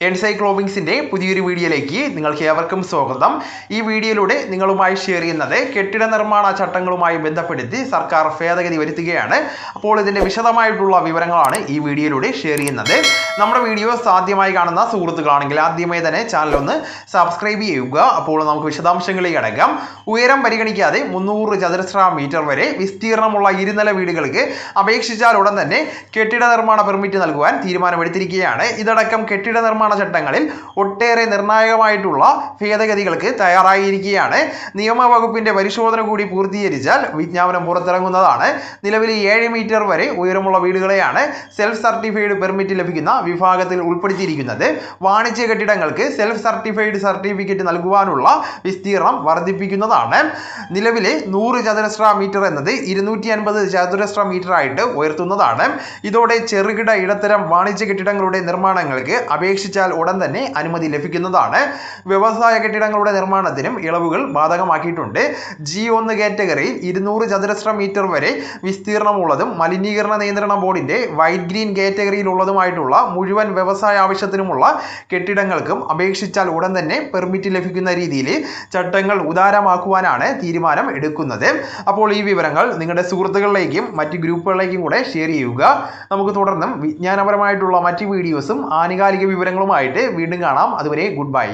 എൻസൈക്ലോബിങ്സിന്റെ പുതിയൊരു വീഡിയോയിലേക്ക് നിങ്ങൾക്ക് ഏവർക്കും സ്വാഗതം. ഈ വീഡിയോയിലൂടെ നിങ്ങളുമായി ഷെയർ ചെയ്യുന്നത് കെട്ടിട നിർമ്മാണ ചട്ടങ്ങളുമായി ബന്ധപ്പെടുത്തി സർക്കാർ ഭേദഗതി വരുത്തുകയാണ്. അപ്പോൾ ഇതിന്റെ വിശദമായിട്ടുള്ള വിവരങ്ങളാണ് ഈ വീഡിയോയിലൂടെ ഷെയർ ചെയ്യുന്നത്. നമ്മുടെ വീഡിയോ സാധ്യമായി കാണുന്ന സുഹൃത്തുക്കളാണെങ്കിൽ ആദ്യമായി തന്നെ ചാനൽ ഒന്ന് സബ്സ്ക്രൈബ് ചെയ്യുക. അപ്പോൾ നമുക്ക് വിശദാംശങ്ങളിലേക്ക് അടക്കാം. ഉയരം പരിഗണിക്കാതെ മുന്നൂറ് ചതുരശ്ര മീറ്റർ വരെ വിസ്തീർണമുള്ള ഇരുനില വീടുകൾക്ക് അപേക്ഷിച്ചാൽ ഉടൻ തന്നെ കെട്ടിട നിർമ്മാണ പെർമിറ്റ് നൽകുവാൻ തീരുമാനമെടുത്തിരിക്കുകയാണ്. ഇതടക്കം കെട്ടിട നിർമ്മാണ ചട്ടങ്ങളിൽ ഒട്ടേറെ നിർണായകമായിട്ടുള്ള ഭേദഗതികൾക്ക് തയ്യാറായിരിക്കുകയാണ്. നിയമവകുപ്പിന്റെ പരിശോധന കൂടി പൂർത്തീകരിച്ചാൽ വിജ്ഞാപനം പുറത്തിറങ്ങുന്നതാണ്. നിലവിൽ ഏഴ് മീറ്റർ വരെ ഉയരമുള്ള വീടുകളെയാണ് സെൽഫ് സർട്ടിഫൈഡ് പെർമിറ്റ് ലഭിക്കുന്ന വിഭാഗത്തിൽ ഉൾപ്പെടുത്തിയിരിക്കുന്നത്. വാണിജ്യ കെട്ടിടങ്ങൾക്ക് സെൽഫ് സർട്ടിഫൈഡ് സർട്ടിഫിക്കറ്റ് നൽകുവാനുള്ള വിസ്തീർണം വർദ്ധിപ്പിക്കുന്നതാണ്. നിലവിലെ നൂറ് ചതുരശ്ര മീറ്റർ എന്നത് ഇരുന്നൂറ്റി അൻപത് ചതുരശ്ര മീറ്റർ ആയിട്ട് ഉയർത്തുന്നതാണ്. ഇതോടെ ചെറുകിട ഇടത്തരം വാണിജ്യ കെട്ടിടങ്ങളുടെ നിർമ്മാണങ്ങൾക്ക് അപേക്ഷിച്ചാൽ ഉടൻ തന്നെ അനുമതി ലഭിക്കുന്നതാണ്. വ്യവസായ കെട്ടിടങ്ങളുടെ നിർമ്മാണത്തിനും ഇളവുകൾ ബാധകമാക്കിയിട്ടുണ്ട്. ജി ഒന്ന് കാറ്റഗറിയിൽ ഇരുന്നൂറ് ചതുരശ്ര മീറ്റർ വരെ വിസ്തീർണമുള്ളതും മലിനീകരണ നിയന്ത്രണ ബോർഡിന്റെ വൈറ്റ് ഗ്രീൻ കാറ്റഗറിയിലുള്ളതുമായിട്ടുള്ള മുഴുവൻ വ്യവസായ ആവശ്യത്തിനുമുള്ള കെട്ടിടങ്ങൾക്കും അപേക്ഷിച്ചാൽ ഉടൻ തന്നെ പെർമിറ്റ് ലഭിക്കുന്ന രീതിയിൽ ചട്ടങ്ങൾ ഉദാരമാക്കുവാനാണ് തീരുമാനം എടുക്കുന്നത്. അപ്പോൾ ഈ വിവരങ്ങൾ നിങ്ങളുടെ സുഹൃത്തുക്കളിലേക്കും മറ്റ് ഗ്രൂപ്പുകളിലേക്കും കൂടെ ഷെയർ ചെയ്യുക. നമുക്ക് തുടർന്നും വിജ്ഞാനപരമായിട്ടുള്ള മറ്റ് വീഡിയോസും ആനുകാലിക വിവരങ്ങളുമായിട്ട് വീണ്ടും കാണാം. അതുവരെ ഗുഡ് ബൈ.